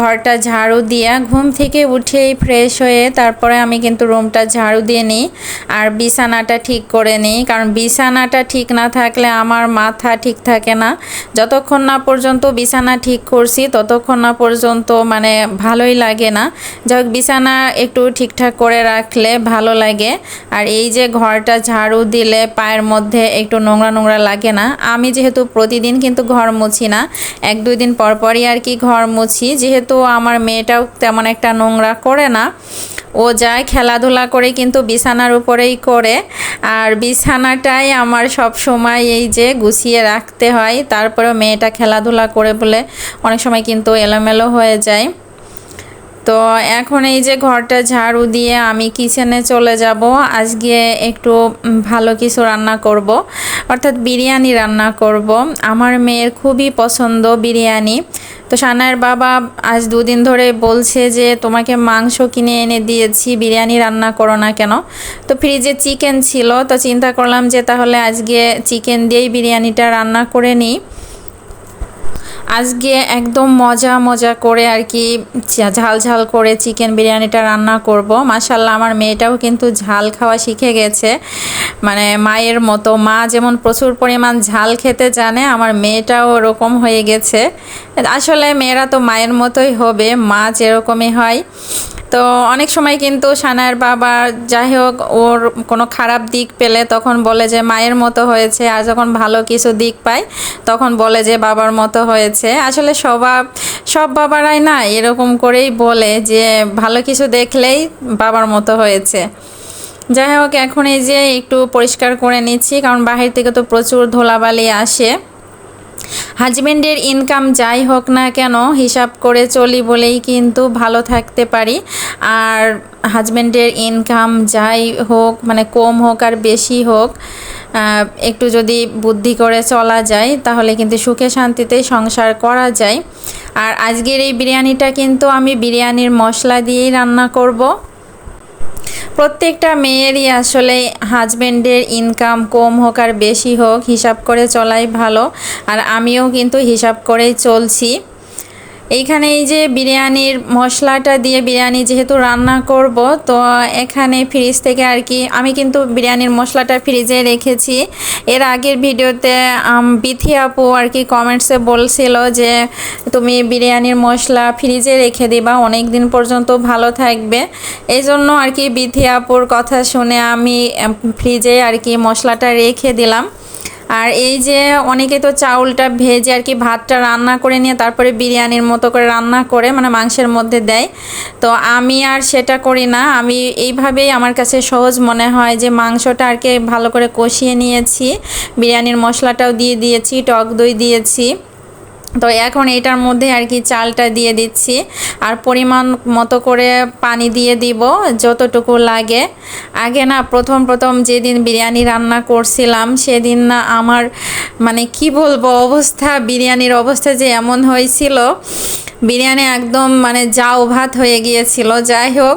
ঘরটা ঝাড়ু দিয়া ঘুম থেকে উঠেই ফ্রেশ হয়ে তারপরে আমি কিন্তু রুমটা ঝাড়ু দিয়ে নিই আর বিছানাটা ঠিক করে নিই। কারণ বিছানাটা ঠিক না থাকলে আমার মাথা ঠিক থাকে না। যতক্ষণ না পর্যন্ত বিছানা ঠিক করছি, ততক্ষণ না পর্যন্ত মানে ভালোই লাগে না। যাই হোক, বিছানা একটু ঠিকঠাক করে রাখলে ভালো লাগে। আর এই যে ঘরটা ঝাড়ু দিলে পায়ের মধ্যে একটু নোংরা নোংরা লাগে না। আমি যেহেতু প্রতিদিন কিন্তু ঘর মুছি না, এক দুই দিন পর পরই আর কি ঘর মুছি। যেহেতু আমার মেয়েটাও তেমন একটা নোংরা করে না। ও যায় খেলাধুলা করে কিন্তু বিছানার উপরেই করে। আর বিছানাটাই আমার সব সময় এই যে গুছিয়ে রাখতে হয়। তারপরে মেয়েটা খেলাধুলা করে বলে অনেক সময় কিন্তু এলোমেলো হয়ে যায়। তো এখন এই যে ঘরটা ঝাড়ু দিয়ে আমি কিচেনে চলে যাব। আজকে একটু ভালো কিছু রান্না করব। অর্থাৎ বিরিয়ানি রান্না করব। আমার মেয়ের খুবই পছন্দ বিরিয়ানি। তো সানায়ের বাবা আজ দুদিন ধরে বলছে যে, তোমাকে মাংস কিনে এনে দিয়েছি, বিরিয়ানি রান্না করো না কেন? তো ফ্রিজে চিকেন ছিল। তো চিন্তা করলাম যে, তাহলে আজকে চিকেন দিয়েই বিরিয়ানিটা রান্না করে নিই। আজকে একদম মজা মজা করে আর কি ঝাল ঝাল করে চিকেন বিরিয়ানিটা রান্না করব। মাশাল্লাহ আমার মেয়েটাও কিন্তু ঝাল খাওয়া শিখে গেছে। মানে মায়ের মতো, মা যেমন প্রচুর পরিমাণ ঝাল খেতে জানে, আমার মেয়েটাও ওরকম হয়ে গেছে। আসলে মেয়েরা তো মায়ের মতোই হবে, মা যেরকমই হয়। তো অনেক সময় কিন্তু সানার বাবা যাই হোক, ওর কোনো খারাপ দিক পেলে তখন বলে যে মায়ের মতো হয়েছে, আর যখন ভালো কিছু দিক পায় তখন বলে যে বাবার মতো হয়েছে। আসলে স্বভাব সব বাবারাই না এরকম করেই বলে যে ভালো কিছু দেখলেই বাবার মতো হয়েছে। যাই হোক, এখন এই যে একটু পরিষ্কার করে নিচ্ছি, কারণ বাহির থেকে তো প্রচুর ধুলাবালি আসে। হাজবেন্ডের ইনকাম যাই হোক না কেন হিসাব করে চলি বলেই কিন্তু ভালো থাকতে পারি। আর হাজব্যান্ডের ইনকাম যাই হোক মানে কম হোক আর বেশি হোক একটু যদি বুদ্ধি করে চলা যায় তাহলে কিন্তু সুখে শান্তিতে সংসার করা যায়। আর আজকের এই বিরিয়ানিটা কিন্তু আমি বিরিয়ানির মশলা দিয়েই রান্না করব। প্রত্যেকটা মেয়েরই আসলে হাজব্যান্ডের ইনকাম কম হোক আর বেশি হোক, হিসাব করে চলাই ভালো। আর আমিও কিন্তু হিসাব করেই চলছি। এইখানে এই যে বিরিয়ানির মশলাটা দিয়ে বিরিয়ানি যেহেতু রান্না করব, তো এখানে ফ্রিজ থেকে আর কি, আমি কিন্তু বিরিয়ানির মশলাটা ফ্রিজে রেখেছি। এর আগের ভিডিওতে বিথি আপু আর কি কমেন্টসে বলছিল যে, তুমি বিরিয়ানির মশলা ফ্রিজে রেখে দিবা অনেক দিন পর্যন্ত ভালো থাকবে। এই জন্য আর কি বিথি আপুর কথা শুনে আমি ফ্রিজে আর কি মশলাটা রেখে দিলাম। আর এই যে অনেকে তো চাউলটা ভেজে আর কি ভাতটা রান্না করে নিয়ে তারপরে বিরিয়ানির মতো করে রান্না করে মানে মাংসের মধ্যে দেয়। তো আমি আর সেটা করি না। আমি এইভাবেই আমার কাছে সহজ মনে হয় যে মাংসটা আর কি ভালো করে কষিয়ে নিয়েছি। বিরিয়ানির মশলাটাও দিয়ে দিয়েছি, টক দই দিয়েছি। তো এখন এটার মধ্যে আর কি চালটা দিয়ে দিচ্ছি। আর পরিমাণ মতো করে পানি দিয়ে দিব, যতটুকু লাগে। আগে না প্রথম প্রথম যেদিন বিরিয়ানি রান্না করছিলাম, সেদিন না আমার মানে কি বলব, অবস্থা, বিরিয়ানির অবস্থা যে এমন হয়েছিল। বিরিয়ানি একদম মানে যাও ভাত হয়ে গিয়েছিল। যাই হোক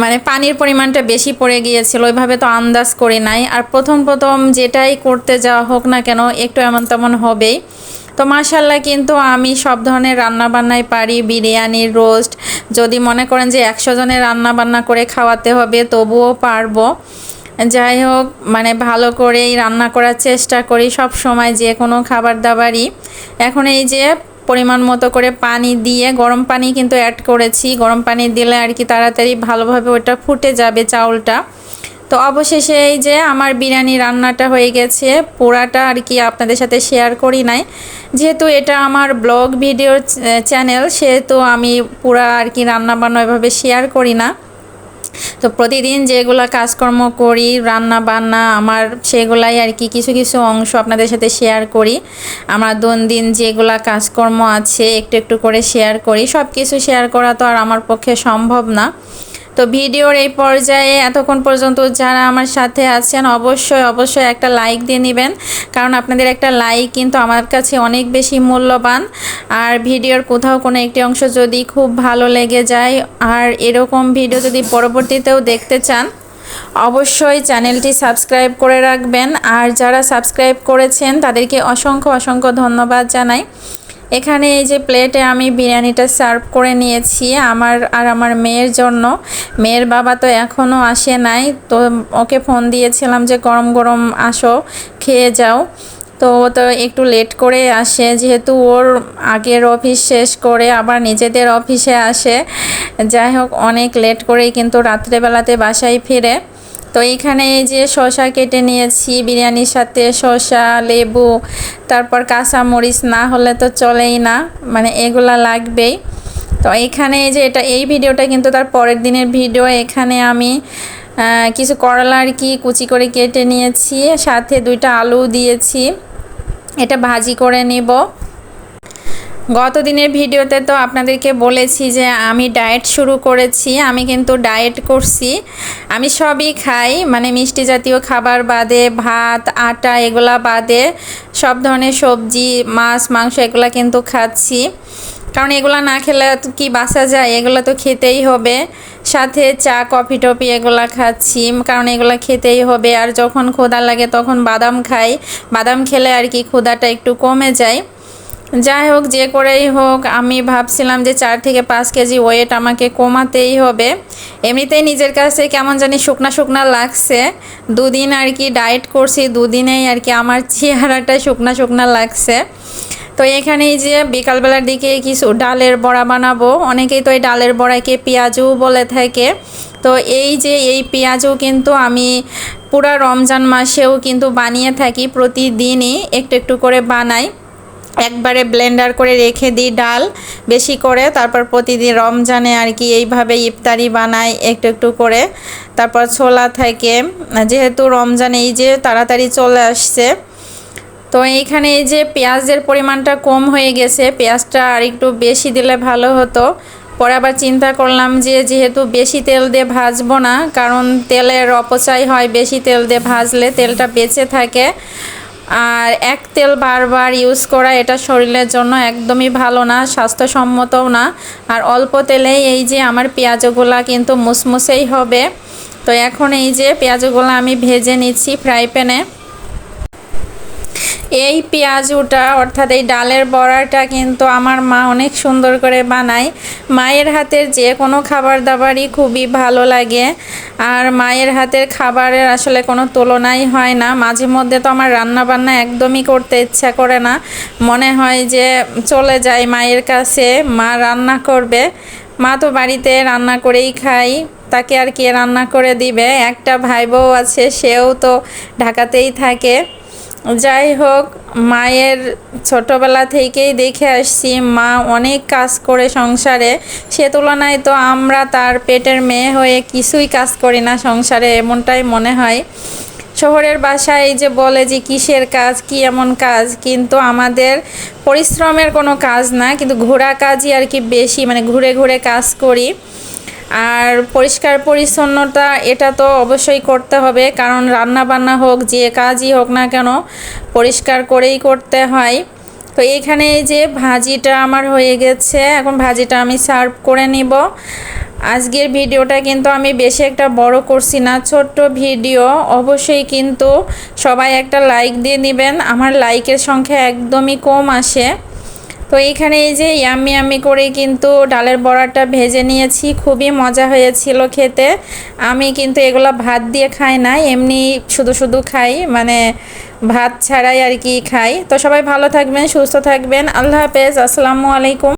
মানে পানির পরিমাণটা বেশি পড়ে গিয়েছিল, ওইভাবে তো আন্দাজ করি নাই। আর প্রথম প্রথম যেটাই করতে যাওয়া হোক না কেন, একটু এমন তেমন হবেই। তো মাশাল্লাহ কিন্তু আমি সব ধরনের রান্না বান্নাই পারি, বিরিয়ানি, রোস্ট। যদি মনে করেন যে একশো জনের রান্নাবান্না করে খাওয়াতে হবে, তবুও পারব। যাই হোক মানে ভালো করেই রান্না করার চেষ্টা করি সব সময় যে কোনো খাবার দাবারই। এখন এই যে পরিমাণ মতো করে পানি দিয়ে গরম পানি কিন্তু অ্যাড করেছি। গরম পানি দিলে আর কি তাড়াতাড়ি ভালোভাবে ওটা ফুটে যাবে চাউলটা। তো অবশেষে এই যে আমার বিরিয়ানি রান্নাটা হয়ে গেছে পুরাটা আর কি আপনাদের সাথে শেয়ার করি নাই। যেহেতু এটা আমার ব্লগ ভিডিও চ্যানেল সেহেতু আমি পুরা আর কি রান্না বান্না এভাবে শেয়ার করি না। তো প্রতিদিন যেগুলো কাজকর্ম করি রান্না বান্না আমার সেগুলাই আর কি কিছু কিছু অংশ আপনাদের সাথে শেয়ার করি। আমার দৈনন্দিন যেগুলা কাজকর্ম আছে, একটু একটু করে শেয়ার করি। সব কিছু শেয়ার করা তো আর আমার পক্ষে সম্ভব না। তো ভিডিওর এই পর্যায়ে এতক্ষণ পর্যন্ত যারা আমার সাথে আছেন, অবশ্যই অবশ্যই একটা লাইক দিয়ে নেবেন। কারণ আপনাদের একটা লাইক কিন্তু আমার কাছে অনেক বেশি মূল্যবান। আর ভিডিওর কোথাও কোনো একটি অংশ যদি খুব ভালো লেগে যায়, আর এরকম ভিডিও যদি পরবর্তীতেও দেখতে চান, অবশ্যই চ্যানেলটি সাবস্ক্রাইব করে রাখবেন। আর যারা সাবস্ক্রাইব করেছেন, তাদেরকে অসংখ্য অসংখ্য ধন্যবাদ জানাই। এখানে এই যে প্লেটে আমি বিরিয়ানিটা সার্ভ করে নিয়েছি আমার আর আমার মেয়ের জন্য। মেয়ের বাবা তো এখনও আসে নাই, তো ওকে ফোন দিয়েছিলাম যে গরম গরম আসো, খেয়ে যাও। তো ও তো একটু লেট করে আসে, যেহেতু ওর আগের অফিস শেষ করে আবার নিজেদের অফিসে আসে। যাই হোক, অনেক লেট করেই কিন্তু রাত্রেবেলাতে বাসায় ফিরে। তো এইখানে এই যে শসা কেটে নিয়েছি, বিরিয়ানির সাথে শসা, লেবু, তারপর কাঁচা মরিচ না হলে তো চলেই না মানে এগুলা লাগবেই। তো এইখানে এই যে এটা, এই ভিডিওটা কিন্তু তার পরের দিনের ভিডিও। এখানে আমি কিছু করলা আর কি কুচি করে কেটে নিয়েছি, সাথে দুইটা আলু দিয়েছি। এটা ভাজি করে নিব। গত দিনের ভিডিওতে তো আপনাদেরকে বলেছি যে আমি ডায়েট শুরু করেছি, আমি কিন্তু ডায়েট করছি। আমি সবই খাই মানে মিষ্টি জাতীয় খাবার বাদে ভাত, আটা এগুলা বাদে সব ধরনের সবজি, মাছ, মাংস এগুলা কিন্তু খাচ্ছি। কারণ এগুলো না খেলে কি বাঁচা যায়? এগুলো তো খেতেই হবে। সাথে চা, কফি, টফি এগুলা খাচ্ছি, কারণ এগুলো খেতেই হবে। আর যখন ক্ষুধা লাগে তখন বাদাম খাই। বাদাম খেলে আর কি ক্ষুধাটা একটু কমে যায়। যাই হোক, যে করেই হোক, আমি ভাবছিলাম যে চার থেকে পাঁচ কেজি ওয়েট আমাকে কমাতেই হবে। এমনিতেই নিজের কাছে কেমন জানি শুকনা শুকনা লাগছে। দুদিন আর কি ডায়েট করছি, দুদিনেই আর কি আমার চেহারাটা শুকনা শুকনা লাগছে। তো এখানে যে বিকালবেলার দিকে কিছু ডালের বড়া বানাবো, অনেকেই তো এই ডালের বড়াকে পেঁয়াজও বলে থাকে। তো এই যে এই পেঁয়াজও কিন্তু আমি পুরা রমজান মাসেও কিন্তু বানিয়ে থাকি, প্রতিদিনই একটু একটু করে বানাই। একবারে ব্লেন্ডার করে রেখে দিই ডাল বেশি করে, তারপর প্রতিদিন রমজানে আর কি এইভাবে ইফতারি বানাই একটু একটু করে। তারপর ছোলা থাকে, যেহেতু রমজান এই যে তাড়াতাড়ি চলে আসছে, তো এইখানে এই যে পেঁয়াজের পরিমাণটা কম হয়ে গেছে, পেঁয়াজটা আর একটু বেশি দিলে ভালো হতো। পরে আবার চিন্তা করলাম যে যেহেতু বেশি তেল দিয়ে ভাজবো না, কারণ তেলের অপচয় হয় বেশি তেল দিয়ে ভাজলে তেলটা বেঁচে থাকে। আর এক তেল বারবার ইউজ করা এটা শরীরের জন্য একদমই ভালো না, স্বাস্থ্যসম্মতও না। আর অল্প তেলেই এই যে আমার পেঁয়াজগুলা কিন্তু মুসমুসেই হবে। তো এখন এই যে পেঁয়াজগুলো আমি ভেজে নিচ্ছি ফ্রাই প্যানে এই পেঁয়াজুটা অর্থাৎ এই ডালের বড়াটা কিন্তু আমার মা অনেক সুন্দর করে বানায়। মায়ের হাতের যে কোনো খাবার দাবারই খুবই ভালো লাগে। আর মায়ের হাতের খাবারের আসলে কোনো তুলনাই হয় না। মাঝে মধ্যে তো আমার রান্না বান্না একদমই করতে ইচ্ছা করে না। মনে হয় যে চলে যায় মায়ের কাছে, মা রান্না করবে। মা তো বাড়িতে রান্না করেই খাই তাকে আর কে রান্না করে দিবে? একটা ভাই বউ আছে, সেও তো ঢাকাতেই থাকে। যাই হোক, মায়ের ছোটোবেলা থেকেই দেখে আসছি, মা অনেক কাজ করে সংসারে। সে তুলনায় তো আমরা তার পেটের মেয়ে হয়ে কিছুই কাজ করি না সংসারে, এমনটাই মনে হয়। শহরের বাসায় যে বলে যে কিসের কাজ, কি এমন কাজ, কিন্তু আমাদের পরিশ্রমের কোনো কাজ না, কিন্তু ঘোরা কাজই আর কি বেশি মানে ঘুরে ঘুরে কাজ করি। আর পরিষ্কার পরিচ্ছন্নতা এটা তো অবশ্যই করতে হবে, কারণ রান্না বান্না হোক, যে কাজই হোক না কেন পরিষ্কার করেই করতে হয়। তো এইখানে যে ভাজিটা আমার হয়ে গেছে, এখন ভাজিটা আমি সার্ভ করে নিব। আজকের ভিডিওটা কিন্তু আমি বেশি একটা বড় করছি না, ছোট্ট ভিডিও। অবশ্যই কিন্তু সবাই একটা লাইক দিয়ে নেবেন, আমার লাইকের সংখ্যা একদমই কম আসে। তো এইখানে এই যে ইয়াম্মি আমি করে কিন্তু ডালের বড়াটা ভেজে নিয়েছি, খুবই মজা হয়েছিল খেতে। আমি কিন্তু এগুলো ভাত দিয়ে খাই না, এমনি শুধু শুধু খাই মানে ভাত ছাড়াই আর কি খাই। তো সবাই ভালো থাকবেন, সুস্থ থাকবেন, আল্লাহ হাফেজ, আসসালামু আলাইকুম।